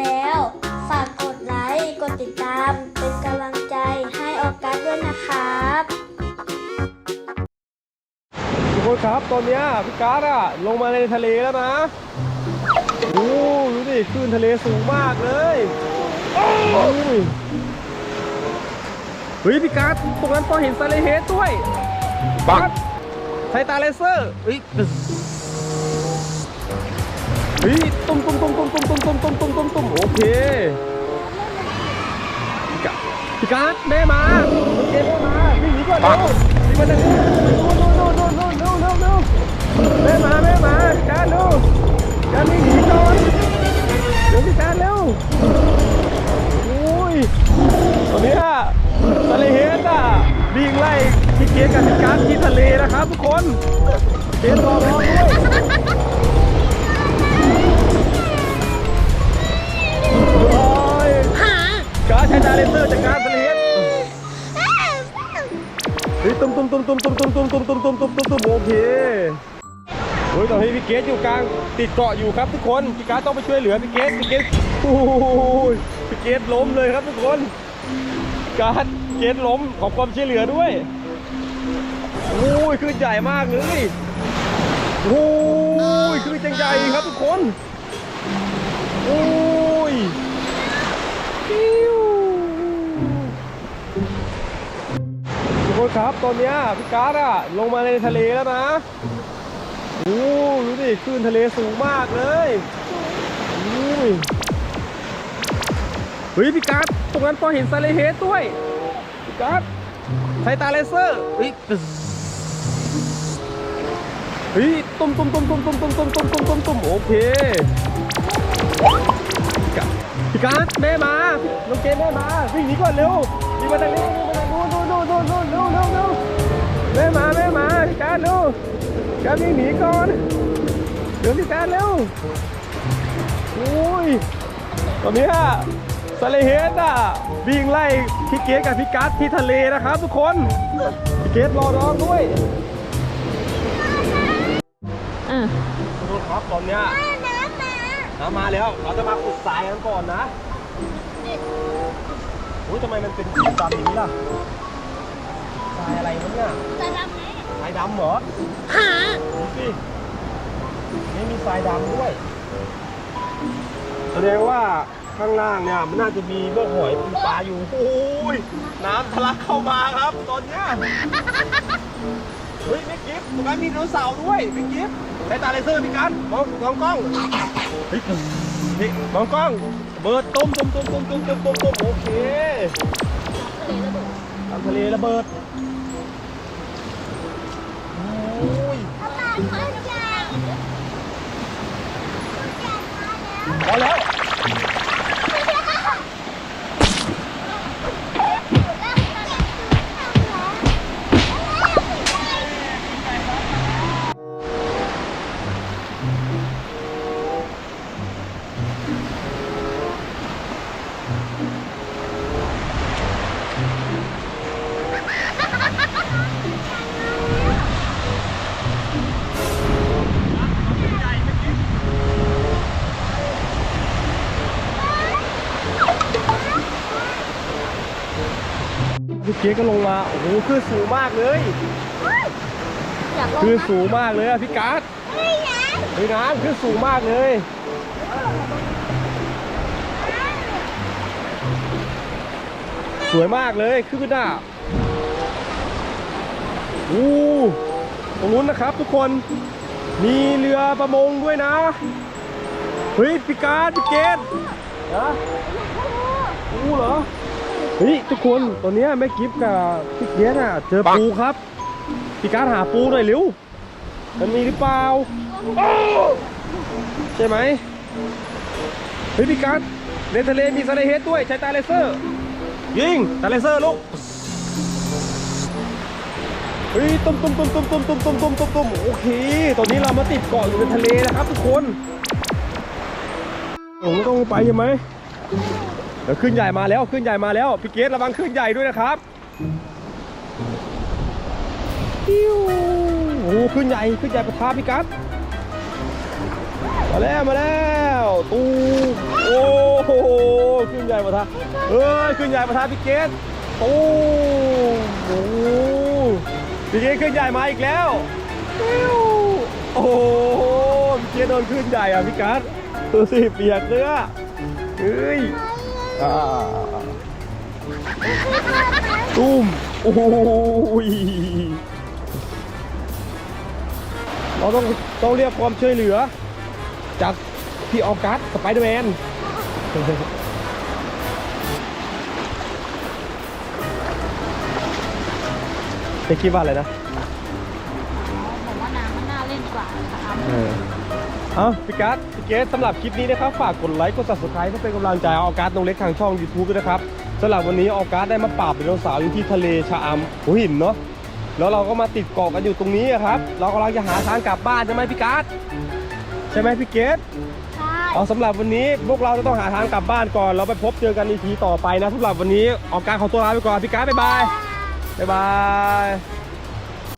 แล้ว ฝากกดไลค์ กดติดตาม เป็นกำลังใจให้ออกัสด้วยนะครับ ทุกคนครับตอนเนี้ยพี่การ์ดอะลงมาในทะเลแล้วนะโอ้ดูดิคลื่นทะเลสูงมากเลยโอ้ยเฮ้ยพี่การ์ดตรงนั้นพอเห็นซาเลเฮดด้วยปังไทตาเลเซอร์เฮ้ย เฮ้ยตุ้มตุ้มตุ้มตุ้มตุ้มตุ้มตุ้มตุ้มตุ้มตุ้มตุ้มโอเคพี่การ์ดพี่การ์ดแม่มาโอเคแม่มาวิ่งหนีก่อนเร็ววิ่งมาทางนี้โน่นโน่นโน่นโน่นโน่นโน่นโน่นแม่มาแม่มาพี่การ์ดเร็วการ์ดวิ่งหนีก่อนเดี๋ยวพี่การ์ดเร็วโอ้ยตอนนี้ยทะเลเฮดอะวิ่งไล่พี่เกียร์กับพี่การ์ดที่ทะเลนะครับทุกคนเกียร์รอรอด้วย มตุ้มตุ้มตุมตุมตุมโอเคโอ้ยตอนนี้พี่เกสอยู่กลาง ติดเกาะอยู่ครับทุกคนพี่การต้องไปช่วยเหลือพี่เกสพี่เกสโอ้ยพี่เกสล้มเลยครับทุกคนการเกสล้มขอความช่วยเหลือด้วยโอ้ยคือใหญ่มากเลยโอ้ยคือจังใหญ่ครับทุกคนโอ้ ทุกครับตอนนี้พี่การ์ดอะลงมาในทะเลแล้วนะโอ้ดูดิคลื่นทะเลสูงมากเลยโอ้ยเฮ้ยพี่การ์ดตรงนั้นพอเห็นซาเลเฮดด้วยพี่การ์ดไทตาเลเซอร์เฮ้ยเฮ้ยตุ้มตุ้มตุ้มตุ้มตุ้มตุ้มตุ้มตุ้มตุ้มตุ้มตุ้มโอเคพี่การ์ดแม่มาน้องเกมแม่มาวิ่งหนีก่อนเร็ววิ่งมาทางนี้วิ่งมาทางนู้ แม่มาแม่มาพี่การ์ดเร็วการ์ดวิ่งหนีก่อนเดี๋ยวพี่การ์ดเร็วโอ้ยตอนเนี้ยสเลเฮดอะวิ่งไล่พี่เกสกับพี่การ์ดที่ทะเลนะครับทุกคนพี่เกสรอร้องด้วยอะทุกคนครับตอนเนี้ยน้ำมาแล้วเราจะมาขุดทรายกันก่อนนะโอ้ยทำไมมันเป็นสีดำอย่างนี้ล่ะ ลายอะไรเนี่ยจะทำไหมลายดำเหรอหาดูสิไม่มีทรายดำด้วย แสดงว่าข้างล่างเนี่ยมันน่าจะมีพวกหอยปูปลาอยู่โอ้ยน้ำทะลักเข้ามาครับตอนเนี้ยเฮ้ยไม่กิฟต์ตรงนั้นมีไดโนเสาร์ด้วยไม่กิฟต์ใช้ตาเลเซอร์พี่กันมองมองกล้องเฮ้ยนี่มองกล้องเบิดตุ้มตุ้มตุ้มตุ้มตุ้มตุ้มตุ้มโอเคทำทะเลระเบิด Oleh. พี่เก๊ก็ลงมา โอ้โหคลื่นสูงมากเลย อยากลคงลื่นนะสูงมากเลยอะพี่การ์ดเฮ้ยน้ำคลื่นสูงมากเลย สวยมากเลยคลื่นอะอู้ตรงนู้นนะครับทุกคน มีเรือประมงด้วยนะ เฮ้ยพี่การ์ดพี่เกดนะอู้เหรอเฮ้ยทุกคนตอนเนี้ยแม่กิฟต์กับพี่เกดอะเจอปูครับพี่การดหาปูหน่อยเร็วมันมีหรือเปล่าใช่ไหมเฮ้ยพี่การดในทะเลมีสไลเฮดด้วยใช้ตาเลเซอร์ ยิงตาเลเซอร์ลูกเฮ้ยตุ้มตุ้มตุ้มตุ้มตุ้มตุ้มตุ้มตุ้มตุ้มตุ้มโอเค ตอนนี้เรามาติดเกาะอยู่ในทะเลนะครับทุกคนผมต้องไปใช่ไหม เดี๋ยวขึ้นใหญ่มาแล้วขึ้นใหญ่มาแล้วพี่เกดระวังขึ้นใหญ่ด้วยนะครับปิ้วโอ้ขึ้นใหญ่ขึ้นใหญ่ประทาพี่กัสมาแล้วมาแล้วตูโอ้โหญ่ประทาเอ้ยขึ้นใหญ่ประทานพี่เกตโอ้โหพี่เกตขึ้นใหญ่มาอีกแล้วปิ้วโอ้พี่เกตโดนขึ้นใหญ่อะพี่กัสดูสิเปียกเนื้อเฮ้ย ตุ้มโอ้ยเราต้องต้องเรียกความช่วยเหลือ จากพี่ออกัสสไปเดอร์แมนจะคิดว่าอะไรนะผมว่าน้ำมันน่าเล่นกว่าครับเออเอาพี่กัสพี่ เกสสำหรับคลิปนี้นะครับฝากกดไลค์กด subscribe เพื่อเป็นกำลังใจเอาออกัสลงเล็กทางช่อง YouTube ด้วยนะครับสำหรับวันนี้ออกัสได้มาปราบไดโนเสาร์อยู่ที่ทะเลชะอำหัวหินเนาะแล้วเราก็มาติดเกาะกันอยู่ตรงนี้อะครับ เรากำลังจะหาทางกลับบ้านใช่ไหมพี่กัสใช่ไหมพี่เกสใช่เอาสำหรับวันนี้พวกเราจะต้องหาทางกลับบ้านก่อนเราไปพบเจอกันอีพีต่อไปนะสำหรับวันนี้ออกการขอตัวลาไปก่อนพี่การดบ๊ายบายบ๊ายบาย